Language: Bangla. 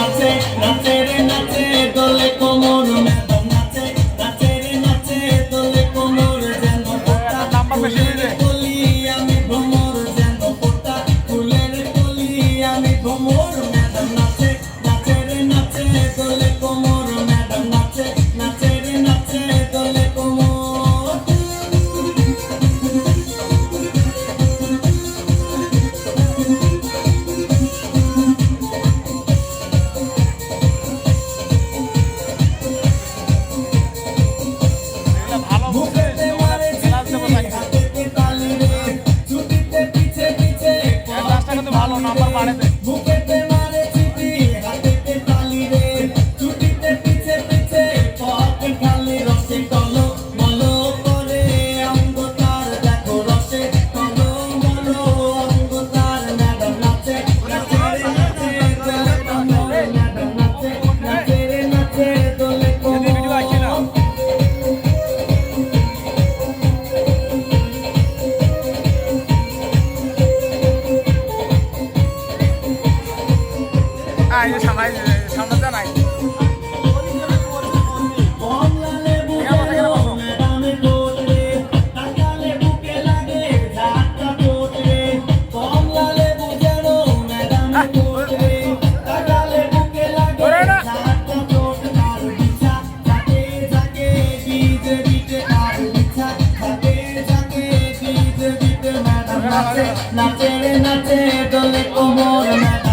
nothing, nothing. ভালো নাম্বার বাড়েতে নাচে নাচে দলে কোমর মেলা